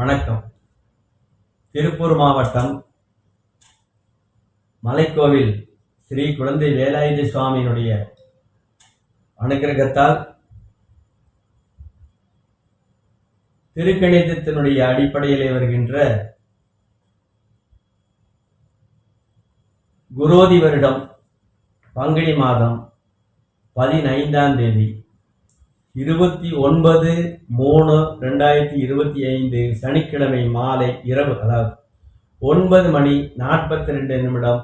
வணக்கம். திருப்பூர் மாவட்டம் மலைக்கோவில் ஸ்ரீ குழந்தை வேலாயுத சுவாமியினுடைய அனுகிரகத்தால் திருக்கணிதத்தினுடைய அடிப்படையிலே வருகின்ற குரோதி வருடம் பங்குனி மாதம் பதினைந்தாம் தேதி. இருபத்தி ஒன்பது மூணு ரெண்டாயிரத்தி இருபத்தி ஐந்து சனிக்கிழமை மாலை இரவு அதாவது ஒன்பது மணி நாற்பத்தி ரெண்டு நிமிடம்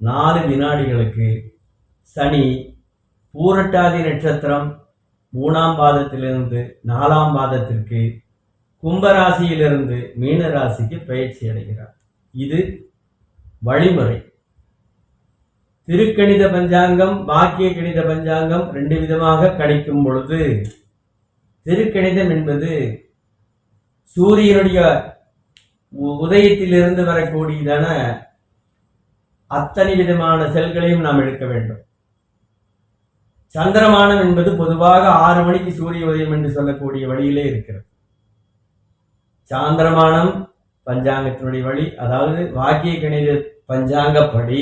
நாலு வினாடிகளுக்கு சனி பூரட்டாதி நட்சத்திரம் மூணாம் பாதத்திலிருந்து நாலாம் பாதத்திற்கு கும்பராசியிலிருந்து மீன ராசிக்கு பயிற்சி அடைகிறார். இது வழிமுறை. திருக்கணித பஞ்சாங்கம் பாக்கிய கணித பஞ்சாங்கம் ரெண்டு விதமாக கணிக்கும் பொழுது திருக்கணிதம் என்பது சூரியனுடைய உ- உதயத்திலிருந்து வரக்கூடியதான அத்தனை விதமான செல்களையும் நாம் எடுக்க வேண்டும். சந்திரமானம் என்பது பொதுவாக ஆறு மணிக்கு சூரிய உதயம் என்று சொல்லக்கூடிய வழியிலே இருக்கிறது. சாந்திரமானம் பஞ்சாங்கத்தினுடைய வழி அதாவது வாக்கிய கணித பஞ்சாங்கப்படி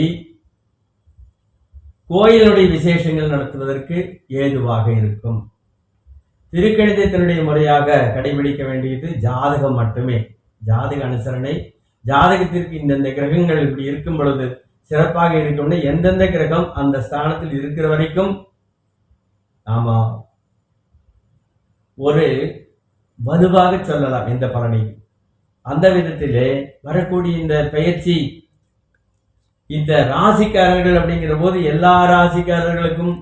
கோயிலுடைய விசேஷங்கள் நடத்துவதற்கு ஏதுவாக இருக்கும். திருக்கணிதத்தினுடைய முறையாக கடைபிடிக்க வேண்டியது ஜாதகம் மட்டுமே. ஜாதக அனுசரணை. ஜாதகத்திற்கு இந்தந்த கிரகங்கள் இப்படி இருக்கும் பொழுது சிறப்பாக இருக்கும்னு எந்தெந்த கிரகம் அந்த ஸ்தானத்தில் இருக்கிற வரைக்கும் நாம ஒரு வலுவாக சொல்லலாம் எந்த பலனை அந்த விதத்திலே வரக்கூடிய இந்த பயிற்சி இந்த ராசிக்காரர்கள் அப்படிங்கிற போது எல்லா ராசிக்காரர்களுக்கும்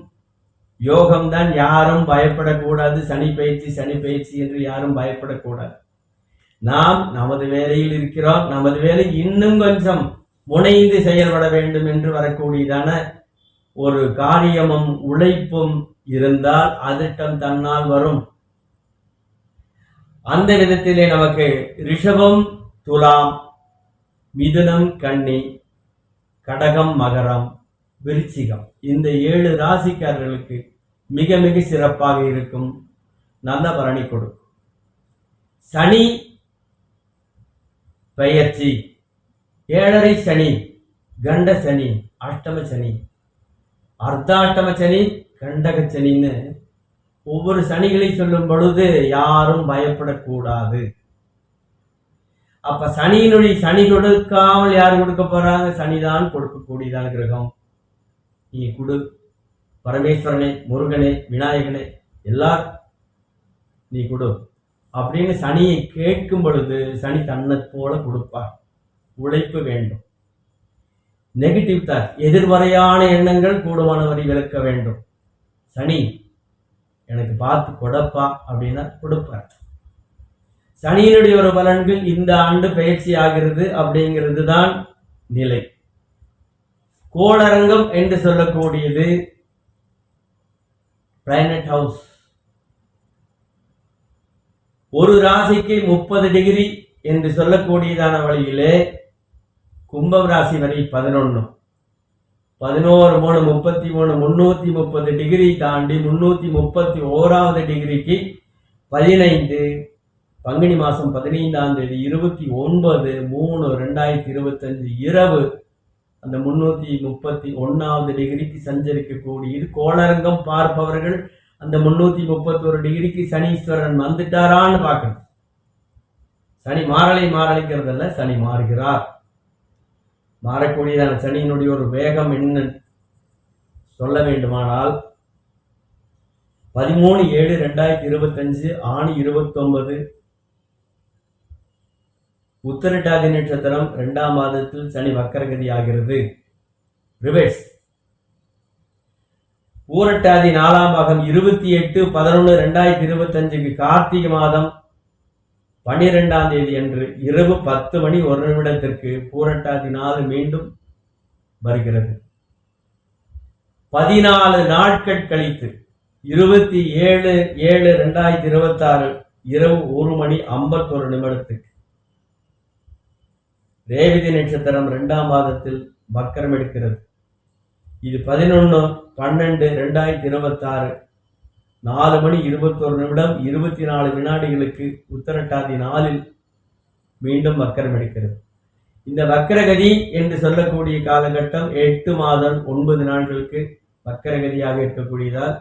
யோகம்தான். யாரும் பயப்படக்கூடாது. சனி பயிற்சி சனி பயிற்சி என்று யாரும் பயப்படக்கூடாது. நாம் நமது வேலையில் இருக்கிறோம். நமது வேலை இன்னும் கொஞ்சம் முனைந்து செயல்பட வேண்டும் என்று வரக்கூடியதான ஒரு காரியமும் உழைப்பும் இருந்தால் அதிர்ஷ்டம் தன்னால் வரும். அந்த விதத்திலே நமக்கு ரிஷபம் துலாம் மிதுனம் கன்னி கடகம் மகரம் விருச்சிகம். இந்த ஏழு ராசிக்காரர்களுக்கு மிக மிக சிறப்பாக இருக்கும் நல்ல பலனை கொடுக்கும். சனி பெயர்ச்சி. ஏழரை சனி கண்ட சனி அஷ்டம சனி. அர்த்தாஷ்டம சனி கண்டக சனின்னு ஒவ்வொரு சனிகளை சொல்லும் பொழுது யாரும் பயப்படக்கூடாது. அப்ப சனியினுடைய சனி கொடுக்காமல் யார் கொடுக்க போறாங்க? சனிதான் கொடுக்கக்கூடியதான கிரகம். நீ கொடு. பரமேஸ்வரனே முருகனே விநாயகனே எல்லார் நீ கொடு. அப்படின்னு சனியை கேட்கும் பொழுது சனி தன்னை போல கொடுப்பார். உழைப்பு வேண்டும். நெகட்டிவ் தாட் எதிர்மறையான எண்ணங்கள் கூடுமானவரை விளக்க வேண்டும். சனி எனக்கு பார்த்து கொடுப்பா அப்படின்னா கொடுப்பார். சனியினுடைய ஒரு பலன்கள் இந்த ஆண்டு பயிற்சி ஆகிறது அப்படிங்கிறது தான் நிலை. கோளரங்கம் என்று சொல்லக்கூடியது பிளானட் ஹவுஸ் ஒரு ராசிக்கு முப்பது டிகிரி என்று சொல்லக்கூடியதான வழியிலே கும்பம் ராசி வரை பதினொன்னு. பதினோரு மூணு முப்பத்தி மூணு முன்னூத்தி முப்பது டிகிரி தாண்டி முன்னூத்தி முப்பத்தி ஓராவது டிகிரிக்கு பதினைந்து. பங்குனி மாதம் பதினைந்தாம் தேதி இருபத்தி ஒன்பது மூணு ரெண்டாயிரத்தி இருபத்தஞ்சு இரவு அந்த முன்னூத்தி முப்பத்தி ஒன்னாவது டிகிரிக்கு சஞ்சரிக்கக்கூடியது கோளரங்கம் பார்ப்பவர்கள் அந்த முன்னூத்தி முப்பத்தொரு டிகிரிக்கு சனீஸ்வரன் வந்துட்டாரான்னு பார்க்கணும். சனி மாறலை மாறலைங்கிறதல்ல சனி மாறுகிறார். மாறக்கூடியதான சனியினுடைய ஒரு வேகம் என்ன சொல்ல வேண்டுமானால் பதிமூணு ஏழு ரெண்டாயிரத்தி இருபத்தஞ்சு ஆணி இருபத்தொன்பது உத்தரட்டாதி நட்சத்திரம் இரண்டாம் மாதத்தில் சனி வக்கரகதி ஆகிறது ரிவர்ஸ். ஊரட்டாதி நாலாம் பாகம் இருபத்தி எட்டு பதினொன்று ரெண்டாயிரத்தி இருபத்தஞ்சுக்கு கார்த்திகை மாதம் பனிரெண்டாம் தேதி அன்று இரவு பத்து மணி ஒரு நிமிடத்திற்கு பூரட்டாதி நாள் மீண்டும் வருகிறது. பதினாலு நாட்கள் கழித்து இருபத்தி ஏழு ஏழு ரெண்டாயிரத்தி இருபத்தாறு இரவு ஒரு மணி ஐம்பத்தொரு நிமிடத்துக்கு ரேவதி நட்சத்திரம் ரெண்டாம் மாதத்தில் வக்கரம் எடுக்கிறது. இது பதினொன்று பன்னெண்டு ரெண்டாயிரத்தி இருபத்தாறு. நாலு மணி இருபத்தொரு நிமிடம் இருபத்தி நாலு வினாடிகளுக்கு உத்தரட்டாதி நாளில் மீண்டும் வக்கரம் எடுக்கிறது. இந்த வக்கரகதி என்று சொல்லக்கூடிய காலகட்டம் எட்டு மாதம் ஒன்பது நாட்களுக்கு வக்கரகதியாக இருக்கக்கூடியதால்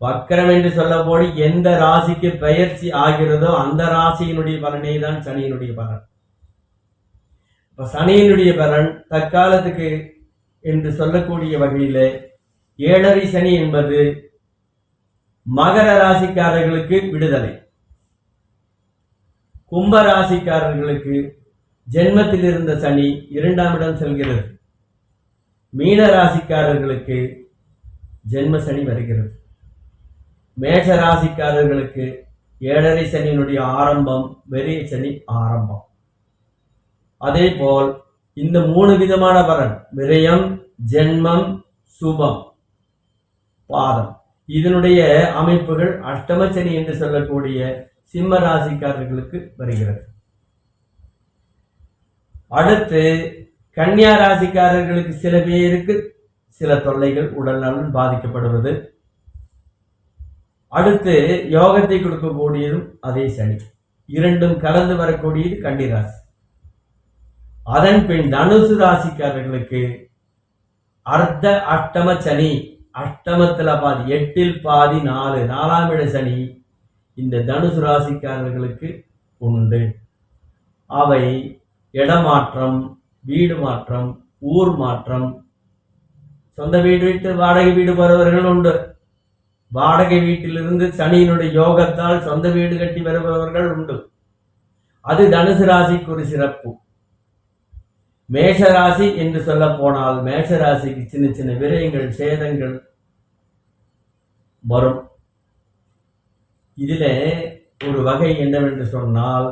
வக்கரம் என்று சொல்லப்போது எந்த ராசிக்கு பெயர்ச்சி ஆகிறதோ அந்த ராசியினுடைய பலனே தான் சனியினுடைய பலன். இப்போ சனியினுடைய பலன் தற்காலத்துக்கு என்று சொல்லக்கூடிய வகையில் ஏழரை சனி என்பது மகர ராசிக்காரர்களுக்கு விடுதலை. கும்ப ராசிக்காரர்களுக்கு ஜென்மத்தில் இருந்த சனி இரண்டாம் இடம் செல்கிறது. மீன ராசிக்காரர்களுக்கு ஜென்ம சனி வருகிறது. மேஷ ராசிக்காரர்களுக்கு ஏழரை சனியினுடைய ஆரம்பம் வெறிய சனி ஆரம்பம். அதே போல் இந்த மூணு விதமான வரன் விரயம் ஜென்மம் சுபம் பாதம். இதனுடைய அமைப்புகள் அஷ்டமச்சனி என்று சொல்லக்கூடிய சிம்ம ராசிக்காரர்களுக்கு வருகிறது. அடுத்து கன்னியா ராசிக்காரர்களுக்கு சில பேருக்கு சில தொல்லைகள் உடல்நலன் பாதிக்கப்படுவது. அடுத்து யோகத்தை கொடுக்கக்கூடியதும் அதே சனி. இரண்டும் கலந்து வரக்கூடியது கன்னிராசி அதன் பின் தனுசு ராசிக்காரர்களுக்கு அர்த்த அஷ்டம சனி அஷ்டமத்துல பாதி எட்டில் பாதி நாலு நாலாம் இட சனி இந்த தனுசு ராசிக்காரர்களுக்கு உண்டு. அவை இடமாற்றம் வீடு மாற்றம் ஊர் மாற்றம் சொந்த வீடு விட்டு வாடகை வீடு வருபவர்கள் உண்டு. வாடகை வீட்டிலிருந்து சனியினுடைய யோகத்தால் சொந்த வீடு கட்டி வருபவர்கள் உண்டு. அது தனுசு ராசிக்கு ஒரு சிறப்பு. மேஷ ராசி என்று சொல்ல போனால் மேஷ ராசிக்கு சின்ன சின்ன விரயங்கள் சேதங்கள் வரும். இதில் ஒரு வகை என்னவென்று சொன்னால்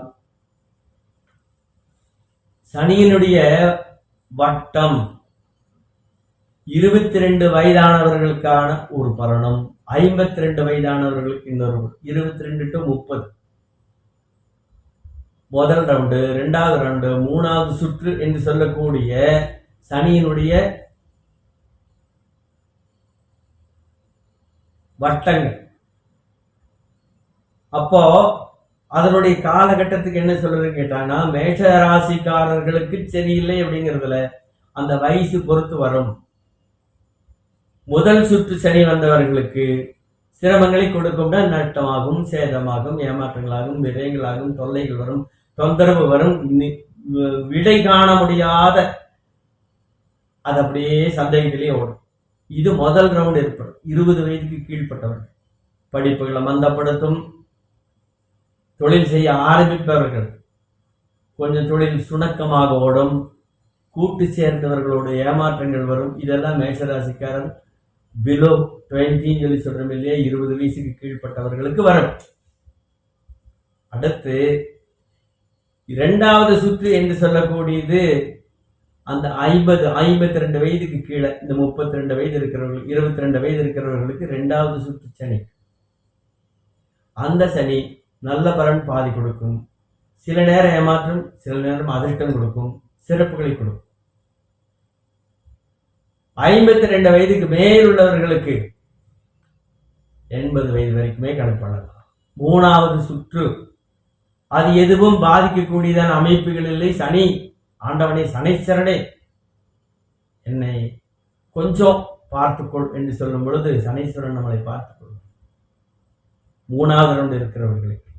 சனியினுடைய வட்டம் இருபத்தி ரெண்டு வயதானவர்களுக்கான ஒரு பலனும் ஐம்பத்தி ரெண்டு வயதானவர்களுக்கு இன்னொரு இருபத்தி ரெண்டு டு முப்பது. முதல் ரவுண்டு ரெண்டாவது ரவுண்டு மூணாவது சுற்று என்று சொல்லக்கூடிய சனியினுடைய வட்டங்கள். அப்போ அதனுடைய காலகட்டத்துக்கு என்ன சொல்றது கேட்டாங்கன்னா மேஷ ராசிக்காரர்களுக்கு சரியில்லை அப்படிங்கிறதுல அந்த வயசு பொறுத்து வரும். முதல் சுற்று சனி வந்தவர்களுக்கு சிரமங்களை கொடுக்கும் நஷ்டமாகும் சேதமாகும் ஏமாற்றங்களாகும் விரயங்களாகும் தொல்லைகள் வரும். தொந்தரவு வரும். விடை காண முடியாத அது அப்படியே சந்தேகத்திலே ஓடும். இது முதல் ரவுண்ட் ஏற்படும். இருபது வயதுக்கு கீழ்ப்பட்டவர்கள் படிப்புகளை மந்தப்படுத்தும் தொழில் செய்ய ஆரம்பிப்பவர்கள் கொஞ்சம் தொழில் சுணக்கமாக ஓடும் கூட்டு சேர்ந்தவர்களோட ஏமாற்றங்கள் வரும். இதெல்லாம் மேஷராசிக்காரன் பிலோ டுவெண்ட்டின்னு சொல்லி சொல்றோம் இல்லையா? இருபது வயசுக்கு கீழ்ப்பட்டவர்களுக்கு வரும். அடுத்து இரண்டாவது சுற்று என்று சொல்லக்கூடியது அந்த ஐம்பது ஐம்பத்தி ரெண்டு வயதுக்கு கீழே இந்த முப்பத்தி ரெண்டு வயது இருக்கிறவர்கள் இருபத்தி ரெண்டு வயது இருக்கிறவர்களுக்கு ரெண்டாவது சுற்று சனி. அந்த சனி நல்ல பலன் பாதி கொடுக்கும். சில நேரம் ஏமாற்றம் சில நேரம் அதிர்ஷ்டம் கொடுக்கும். சிறப்புகளை கொடுக்கும். ஐம்பத்தி ரெண்டு வயதுக்கு மேல் உள்ளவர்களுக்கு எண்பது வயது வரைக்குமே கணக்கு பண்ணலாம். மூணாவது சுற்று அது எதுவும் பாதிக்கக்கூடியதான அமைப்புகள் இல்லை. சனி ஆண்டவனே சனீஸ்வரனே. என்னை கொஞ்சம் பார்த்துக்கொள் என்று சொல்லும் பொழுது சனீஸ்வரன் நம்மளை பார்த்துக்கொள் மூணாவது ரவுண்டு இருக்கிறவர்களுக்கு.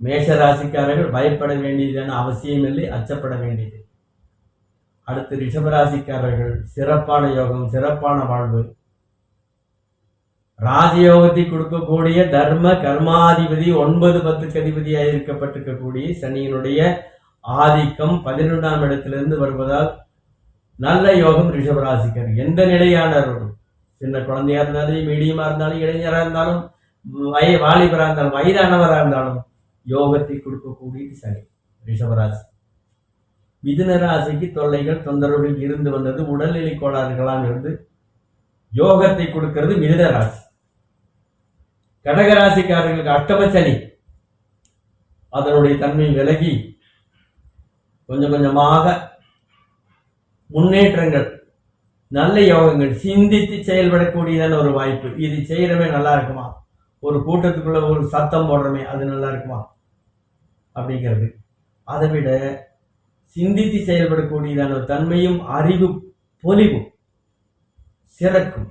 மேஷ ராசிக்காரர்கள் பயப்பட வேண்டியதான அவசியம் இல்லை அச்சப்பட வேண்டியது. அடுத்து ரிஷபராசிக்காரர்கள் சிறப்பான யோகம் சிறப்பான வாழ்வு. ராஜயோகத்தை கொடுக்கக்கூடிய தர்ம கர்மாதிபதி ஒன்பது பத்துக்கு அதிபதியாக இருக்கப்பட்டிருக்கக்கூடிய சனியினுடைய ஆதிக்கம் பதினொன்றாம் இடத்திலிருந்து வருவதால் நல்ல யோகம் ரிஷபராசிக்கர். எந்த நிலையானவர்களும் சின்ன குழந்தையா இருந்தாலும் மீடியமா இருந்தாலும் இளைஞராக இருந்தாலும் வய வாலிபராக இருந்தாலும் வயதானவராக இருந்தாலும் யோகத்தை கொடுக்கக்கூடிய சனி ரிஷபராசி. மிதுன ராசிக்கு தொல்லைகள் தொந்தரவுகள் இருந்து வந்தது உடல்நிலை கோளாறுகளாம் இருந்து யோகத்தை கொடுக்கிறது மிதுன ராசி. கடகராசிக்காரர்களுக்கு அஷ்டம அதனுடைய தன்மை விலகி கொஞ்சம் கொஞ்சமாக முன்னேற்றங்கள் நல்ல யோகங்கள் சிந்தித்து செயல்படக்கூடியதான ஒரு வாய்ப்பு. இது செய்யறமே நல்லா இருக்குமா? ஒரு கூட்டத்துக்குள்ள ஒரு சத்தம் போடுறமே அது நல்லா இருக்குமா? அப்படிங்கிறது. அதை விட சிந்தித்து செயல்படக்கூடியதான ஒரு தன்மையும் அறிவு பொலிவும் சிறக்கும்.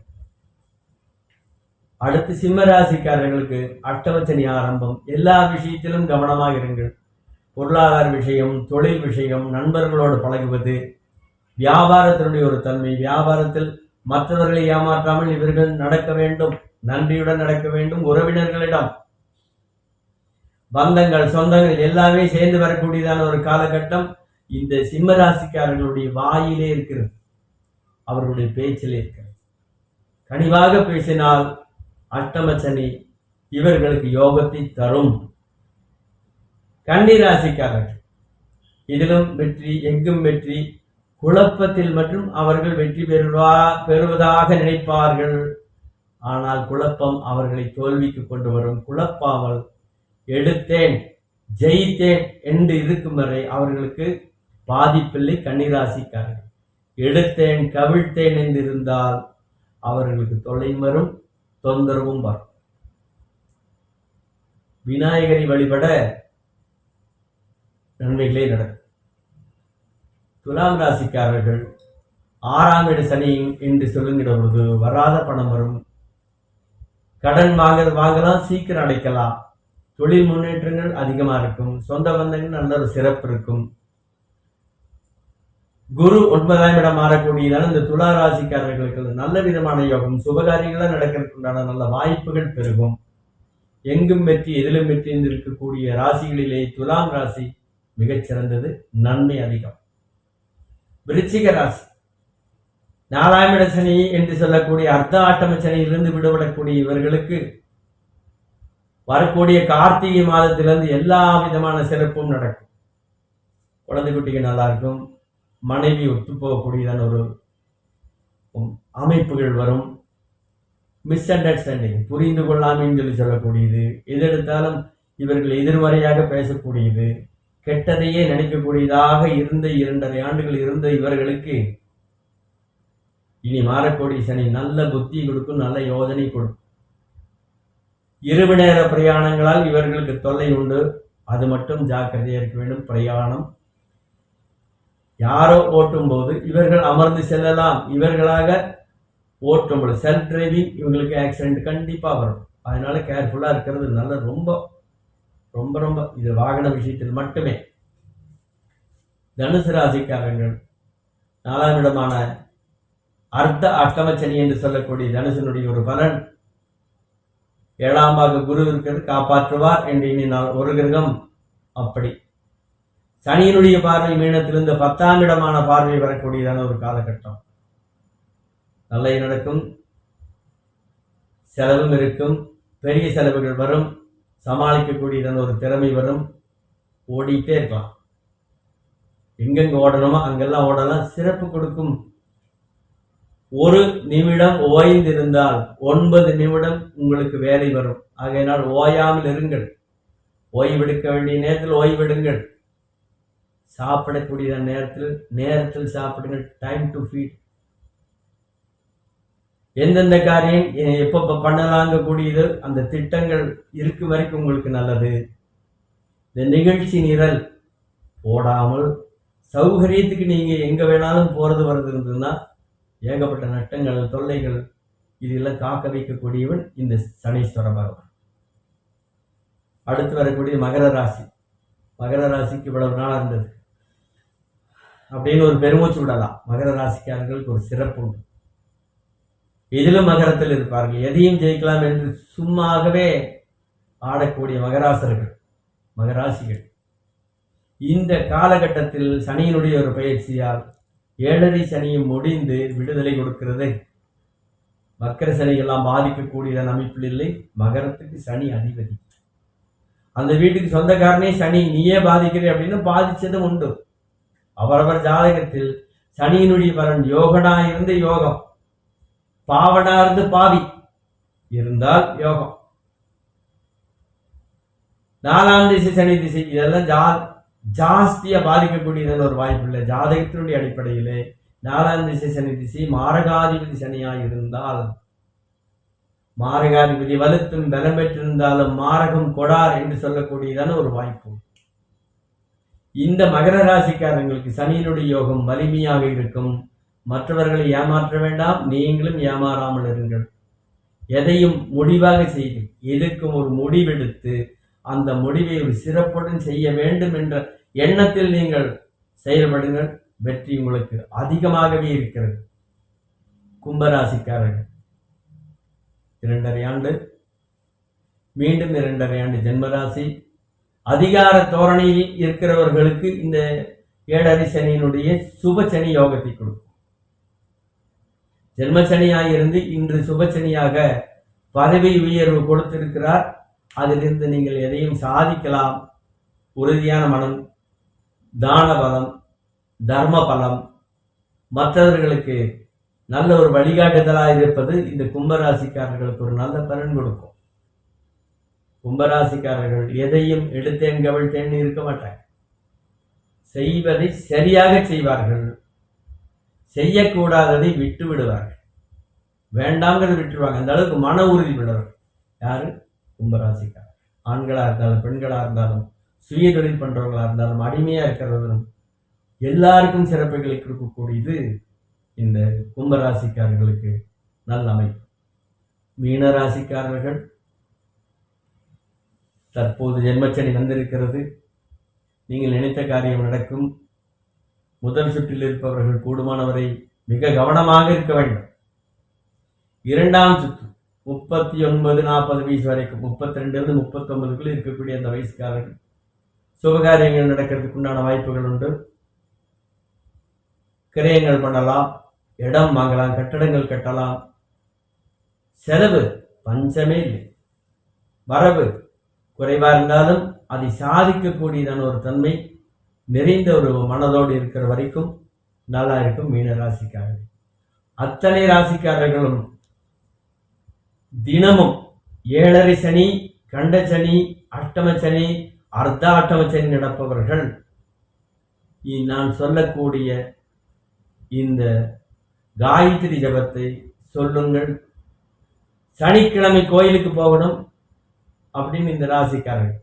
அடுத்து சிம்ம ராசிக்காரர்களுக்கு அஷ்டமச்சனி ஆரம்பம். எல்லா விஷயத்திலும் கவனமாக இருங்கள். பொருளாதார விஷயம் தொழில் விஷயம் நண்பர்களோடு பழகுவது வியாபாரத்தினுடைய ஒரு தன்மை. வியாபாரத்தில் மற்றவர்களை ஏமாற்றாமல் இவர்கள் நடக்க வேண்டும் நன்றியுடன் நடக்க வேண்டும் உறவினர்களிடம். பந்தங்கள் சொந்தங்கள் எல்லாமே சேர்ந்து வரக்கூடியதான ஒரு காலகட்டம் இந்த சிம்ம ராசிக்காரர்களுடைய வாயிலே இருக்கிறது. அவர்களுடைய பேச்சிலே இருக்கிறது. கனிவாக பேசினால் அஷ்டமச்சனி இவர்களுக்கு யோகத்தை தரும். கன்னிராசிக்காரர்கள் இதிலும் வெற்றி எங்கும் வெற்றி குழப்பத்தில் மற்றும் அவர்கள் வெற்றி பெறுவா பெறுவதாக நினைப்பார்கள். ஆனால் குழப்பம் அவர்களை தோல்விக்கு கொண்டு வரும். குழப்பாமல் எடுத்தேன் ஜெயித்தேன் என்று இருக்கும் வரை அவர்களுக்கு பாதிப்பில்லை கன்னிராசிக்காரர்கள். எடுத்தேன் கவிழ்த்தேன் என்று இருந்தால் அவர்களுக்கு தொல்லை வரும். தொந்தரவும் வரும் விநாயகரை வழிபட நன்மைகளே நடக்கும். துலாம் ராசிக்காரர்கள் ஆறாம் இட சனி என்று சொல்லுங்கிற பொழுது வராத பணம் வரும். கடன் வாங்க வாங்கலாம் சீக்கிரம் அடைக்கலாம். தொழில் முன்னேற்றங்கள் அதிகமா இருக்கும். சொந்த பந்தங்கள் நல்ல ஒரு சிறப்பு இருக்கும். குரு ஒன்பதாம் இடம் மாறக்கூடியதால் இந்த துலா ராசிக்காரர்களுக்கு நல்ல விதமான யோகம் சுபகாரியங்களா நடக்கிறதுக்குண்டான நல்ல வாய்ப்புகள் பெருகும். எங்கும் வெற்றி எதிலும் வெற்றி என்று இருக்கக்கூடிய ராசிகளிலே துலாம் ராசி மிகச் சிறந்தது நன்மை அதிகம். விருச்சிக ராசி. நாலாம் இட சனி என்று சொல்லக்கூடிய அர்த்த ஆட்டம சனியிலிருந்து விடுபடக்கூடிய இவர்களுக்கு வரக்கூடிய கார்த்திகை மாதத்திலிருந்து எல்லா விதமான சிறப்பும் நடக்கும். குழந்தை குட்டிக்கு நல்லா இருக்கும் மனைவி ஒத்து போகக்கூடியதான ஒரு அமைப்புகள் வரும். மிஸ் அண்டர்ஸ்டாண்டிங் புரிந்து கொள்ளாமைன்னு சொல்லி சொல்லக்கூடியது. எது எடுத்தாலும் இவர்கள் எதிர்மறையாக பேசக்கூடியது. கெட்டதையே நினைக்கக்கூடியதாக இருந்த இரண்டரை ஆண்டுகள் இருந்த இவர்களுக்கு இனி மாறக்கூடிய சனி நல்ல புத்தி கொடுக்கும் நல்ல யோசனை கொடுக்கும் இரவு நேர பிரயாணங்களால் இவர்களுக்கு தொல்லை உண்டு. அது மட்டும் ஜாக்கிரதையாக இருக்க வேண்டும். பிரயாணம் யாரோ ஓட்டும் போது இவர்கள் அமர்ந்து செல்லலாம். இவர்களாக ஓட்டும் பொழுது செல்ஃப் டிரைவிங் இவங்களுக்கு ஆக்சிடென்ட் கண்டிப்பாக வரும். அதனால கேர்ஃபுல்லாக இருக்கிறது. நல்ல ரொம்ப ரொம்ப ரொம்ப இது வாகன விஷயத்தில் மட்டுமே. தனுசு ராசிக்காரர்கள் நாலாம் இடமான அர்த்த அஷ்டமச்சனி என்று சொல்லக்கூடிய தனுசனுடைய ஒரு பலன். ஏழாம் பாக குரு இருக்கிறது காப்பாற்றுவார் என்று எண்ணினால் ஒரு கிரகம் அப்படி. சனியினுடைய பார்வை மீனத்திலிருந்து பத்தாம் இடமான பார்வை வரக்கூடியதான ஒரு காலகட்டம். நல்லது நடக்கும். செலவும் இருக்கும். பெரிய செலவுகள் வரும். சமாளிக்கக்கூடியதான ஒரு திறமை வரும். ஓடிட்டே இருக்கலாம். எங்கெங்க ஓடணுமோ அங்கெல்லாம் ஓடலாம். சிறப்பு கொடுக்கும். ஒரு நிமிடம் ஓய்ந்திருந்தால் ஒன்பது நிமிடம் உங்களுக்கு வேலை வரும். ஆகையினால் ஓயாமல் இருங்கள். ஓய்வெடுக்க வேண்டிய நேரத்தில் ஓய்வெடுங்கள். சாப்பிடக்கூடிய நேரத்தில் நேரத்தில் சாப்பிடுங்க டைம் டு ஃபீட் எந்தெந்த காரியம் எப்போ பண்ணலாங்க கூடியது அந்த திட்டங்கள் இருக்கும் வரைக்கும் உங்களுக்கு நல்லது. இந்த நிகழ்ச்சி நிரல் போடாமல் சௌகரியத்துக்கு நீங்க எங்க வேணாலும் போறது வர்றது இருந்ததுன்னா ஏகப்பட்ட நட்டங்கள் தொல்லைகள் இதெல்லாம் காக்க வைக்கக்கூடியவன் இந்த சனீஸ்வர பகவான். அடுத்து வரக்கூடிய மகர ராசி. மகர ராசிக்கு இவ்வளவு நாள் இருந்தது. அப்படின்னு ஒரு பெருமூச்சு விடலாம். மகர ராசிக்காரர்களுக்கு ஒரு சிறப்பு உண்டு. இதிலும் மகரத்தில் இருப்பார்கள். எதையும் ஜெயிக்கலாம் என்று சும்மாகவே ஆடக்கூடிய மகராசர்கள் மகராசிகள். இந்த காலகட்டத்தில் சனியினுடைய ஒரு பயிற்சியால் ஏழரை சனியும் முடிந்து விடுதலை கொடுக்கிறது. மக்கர சனிகள்லாம் பாதிக்கக்கூடிய அமைப்பில் இல்லை. மகரத்துக்கு சனி அதிபதி. அந்த வீட்டுக்கு சொந்தக்காரனே சனி நீயே பாதிக்கிறே அப்படின்னு பாதிச்சதும் உண்டு. அவரவர் ஜாதகத்தில் சனியினுடைய பலன் யோகனா இருந்து யோகம். பாவனா இருந்து பாவி இருந்தால் யோகம். நாலாம் திசை சனி திசை இதெல்லாம் ஜா ஜாஸ்தியா பாதிக்கக்கூடியதான ஒரு வாய்ப்பு இல்லை. ஜாதகத்தினுடைய அடிப்படையிலே நாலாம் திசை சனி திசை மாரகாதிபதி சனியா இருந்தால் மாரகாதிபதி வலுத்தும் பலம் பெற்றிருந்தாலும் மாரகம் கொடார் என்று சொல்லக்கூடியதான ஒரு வாய்ப்பு. இந்த மகர ராசிக்காரங்களுக்கு சனியினுடைய யோகம் வலிமையாக இருக்கும். மற்றவர்களை ஏமாற்ற வேண்டாம் நீங்களும் ஏமாறாமல் இருங்கள். எதையும் முடிவாக செய்து எதுக்கும் ஒரு முடிவெடுத்து அந்த முடிவை ஒரு சிறப்புடன் செய்ய வேண்டும் என்ற எண்ணத்தில் நீங்கள் செயல்படுங்கள். வெற்றி உங்களுக்கு அதிகமாகவே இருக்கிறது. கும்பராசிக்காரர்கள் இரண்டரை ஆண்டு மீண்டும் இரண்டரை ஆண்டு ஜென்மராசி அதிகார தோரணையில் இருக்கிறவர்களுக்கு இந்த ஏழரை சனியினுடைய சுப சனி யோகத்தை கொடுக்கும். ஜென்மசனியாக இருந்து இன்று சுபச்சனியாக பதவி உயர்வு கொடுத்திருக்கிறார். அதிலிருந்து நீங்கள் எதையும் சாதிக்கலாம். உறுதியான மனம் தான பலம் தர்ம பலம். மற்றவர்களுக்கு நல்ல ஒரு வழிகாட்டுதலாக இருப்பது இந்த கும்பராசிக்காரர்களுக்கு ஒரு நல்ல பலன் கொடுக்கும். கும்பராசிக்காரர்கள் எதையும் எடுத்தேன் கவிழ்த்தேன் இருக்க மாட்டாங்க. செய்வதை சரியாக செய்வார்கள். செய்யக்கூடாததை விட்டு விடுவார்கள். வேண்டாங்கிறத விட்டுருவாங்க அந்த அளவுக்கு மன உறுதி உள்ளவர் யாரு? கும்பராசிக்காரர். ஆண்களாக இருந்தாலும் பெண்களாக இருந்தாலும் சுய தொழில் பண்றவங்களா இருந்தாலும் அடிமையா இருக்கிறவர்களும் எல்லாருக்கும் சிறப்புகளை கொடுக்கக்கூடியது இந்த கும்பராசிக்காரர்களுக்கு நல்ல அமைப்பு. மீன ராசிக்காரர்கள் தற்போது ஜென்மச்சனி வந்திருக்கிறது. நீங்கள் நினைத்த காரியம் நடக்கும். முதல் சுற்றில் இருப்பவர்கள் கூடுமானவரை மிக கவனமாக இருக்க வேண்டும். இரண்டாம் சுற்று முப்பத்தி ஒன்பது நாற்பது வயசு வரைக்கும் முப்பத்தி ரெண்டுலேருந்து முப்பத்தொன்பதுக்குள்ள இருக்கக்கூடிய அந்த வயசுக்காரர்கள். சுபகாரியங்கள் நடக்கிறதுக்கு உண்டான வாய்ப்புகள் உண்டு. கிரயங்கள் பண்ணலாம் இடம் வாங்கலாம் கட்டடங்கள் கட்டலாம். செலவு பஞ்சமே இல்லை. வரவு குறைவாக இருந்தாலும் அதை சாதிக்கக்கூடியதான ஒரு தன்மை நிறைந்த ஒரு மனதோடு இருக்கிற வரைக்கும் நல்லா இருக்கும் மீன ராசிக்காரர்கள். அத்தனை ராசிக்காரர்களும் தினமும் ஏழரை சனி கண்ட சனி அஷ்டம சனி அர்த்த அஷ்டம சனி நடப்பவர்கள். நான் சொல்லக்கூடிய இந்த காயத்ரி ஜபத்தை சொல்லுங்கள். சனிக்கிழமை கோயிலுக்கு போகணும் அப்படின்னு இந்த ராசிக்காரர்கள்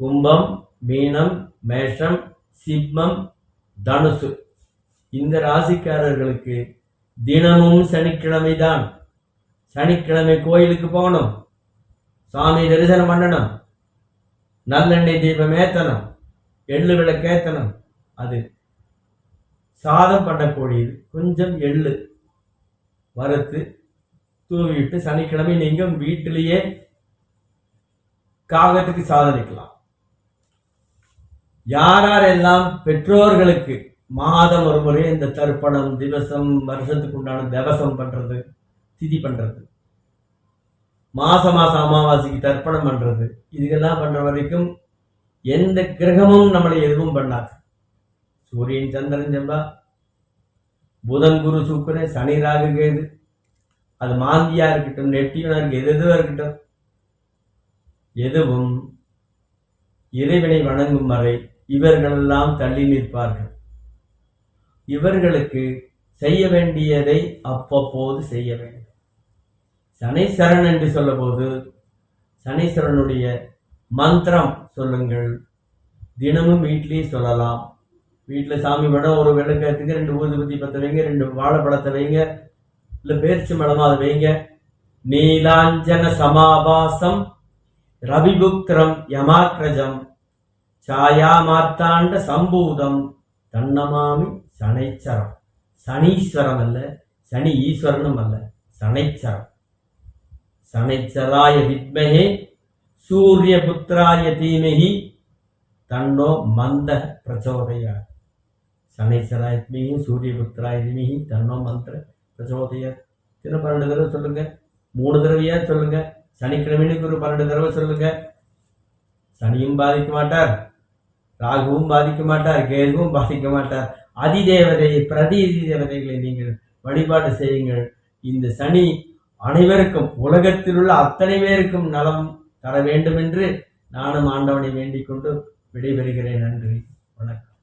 கும்பம் மீனம் மேஷம் சிம்மம் தனுசு. இந்த ராசிக்காரர்களுக்கு தினமும் சனிக்கிழமை தான் சனிக்கிழமை கோயிலுக்கு போகணும். சாமி தரிசனம் பண்ணணும். நல்லெண்ணெய் தீபம் ஏத்தணும். எள்ளு விளக்கேத்தனம் அது சாதம் பண்ணக்கூடியது கொஞ்சம் எள்ளு வறுத்து தூவிட்டு சனிக்கிழமை நீங்கள் வீட்டிலேயே காகத்துக்கு சாதனைக்கலாம் யார் யாரெல்லாம் பெற்றோர்களுக்கு மாதம் ஒரு முறை இந்த தர்ப்பணம் திவசம் வருஷத்துக்கு உண்டான திவசம் பண்றது திதி பண்றது மாச மாசம் அமாவாசைக்கு தர்ப்பணம் பண்றது இதுக்கெல்லாம் பண்ற வரைக்கும் எந்த கிரகமும் நம்மளை எதுவும் பண்ணாது. சூரியன் சந்திரன் செம்பா புதன் குரு சுக்கிரன் சனி ராகு கேது அது மாந்தியா இருக்கட்டும் நெட்டியனா இருக்கு எது எதுவா இருக்கட்டும் எதுவும் இறைவனை வணங்கும் வரை இவர்களெல்லாம் தள்ளி நிற்பார்கள். இவர்களுக்கு செய்ய வேண்டியதை அப்பப்போது செய்ய வேண்டும். சனீஸ்வரன் என்று சொல்லும்போது சனீஸ்வரனுடைய மந்திரம் சொல்லுங்கள். தினமும் வீட்டிலேயே சொல்லலாம். வீட்டில் சாமி படம் ஒரு விளக்கத்துக்கு ரெண்டு ஊதுபத்தி பற்ற வைங்க ரெண்டு வாழைப்பழத்தை வைங்க இல்லை பேர்ச்சி மடமாக அதை வைங்க. நீலாஞ்சன சமாபாசம் ரவிபுத்திரம் யமாக்ரஜம் சாயாமாத்தாண்ட சம்பூதம் தன்னமாமி சனைச்சரம் சனீஸ்வரம் அல்ல சனி ஈஸ்வரனும் அல்ல சனைச்சரம் சனைச்சராய வித்மகே சூரிய புத்திராய தீமகி தன்னோ மந்த பிரச்சோதையா சனைச்சராய தீமகி சூரிய புத்திராய தீமகி தன்னோ மந்திர பிரச்சோதையா தின பன்னெண்டு தடவை சொல்லுங்க மூணு தடவையா சொல்லுங்க சனிக்கிழமைக்கு ஒரு பன்னெண்டு தடவை சொல்லுங்க சனியும் பாதிக்க மாட்டார். ராகுவும் பாதிக்க மாட்டார். கேதுவும் பாதிக்க மாட்டார். அதிதேவதை பிரதி தேவதைகளை நீங்கள் வழிபாடு செய்யுங்கள். இந்த சனி அனைவருக்கும் உலகத்தில் உள்ள அத்தனை பேருக்கும் நலம் தர வேண்டும் என்று நானும் ஆண்டவனை வேண்டிக் கொண்டு விடைபெறுகிறேன். நன்றி. வணக்கம்.